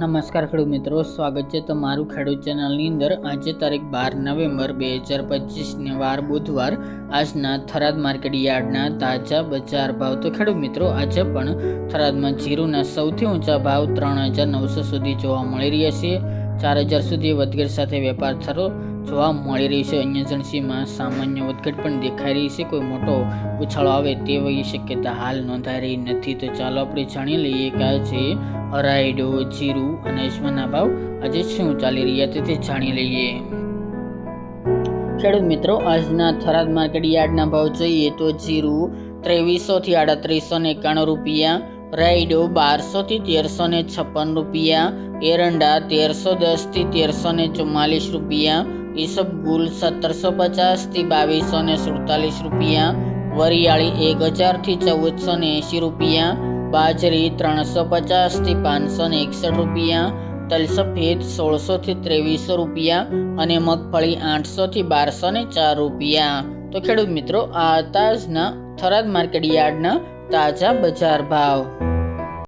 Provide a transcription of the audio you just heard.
નમસ્કાર ખેડૂત મિત્રો, સ્વાગત છે તમારું ખેડૂત ચેનલની અંદર. આજે તારીખ બાર નવેમ્બર બે હજાર પચીસને વાર બુધવાર. આજના થરાદ માર્કેટ યાર્ડના તાજા બજાર ભાવ. તો ખેડૂત મિત્રો, આજે પણ થરાદમાં જીરુના સૌથી ઊંચા ભાવ ત્રણ હજાર નવસો સુધી જોવા મળી રહ્યા છે. ચાર હજાર સુધી વધઘટ સાથે વેપાર થરો જોવા મળી રહી છે. અન્ય જણસીમાં સામાન્ય વધઘટ પણ દેખાઈ રહી છે. કોઈ મોટો ઉછાળો આવે તેવી શક્યતા હાલ નોંધાઈ રહી નથી. તો ચાલો આપણે જાણી લઈએ કે આજે અરાઈડો જીરું અને અજમાના ભાવ આજે શું ચાલી રહ્યા છે તે જાણી લઈએ. ખેડૂત મિત્રો, આજના થરાદ માર્કેટ યાર્ડના ભાવ જોઈએ તો જીરું ત્રેવીસો થી આડત્રીસો ને એકાણું રૂપિયા રાઈડો બારસો થી તેરસો ને છપ્પન રૂપિયા, એરંડા તેરસો દસથી તેરસો ને ચુમ્માલીસ રૂપિયા ઈસબગુલ સત્તરસો પચાસથી બાવીસો ને સુડતાલીસ રૂપિયા, વરિયાળી એક હજારથી ચૌદસો ને એંશી રૂપિયા, બાજરી ત્રણસો પચાસથી પાંચસો ને એકસઠ રૂપિયા તલ સફેદ સોળસોથી ત્રેવીસો રૂપિયા અને મગફળી આઠસોથી બારસો ને ચાર રૂપિયા. તો ખેડૂત મિત્રો, આ તાજના થરાદ માર્કેટ યાર્ડના તાજા બજાર ભાવ.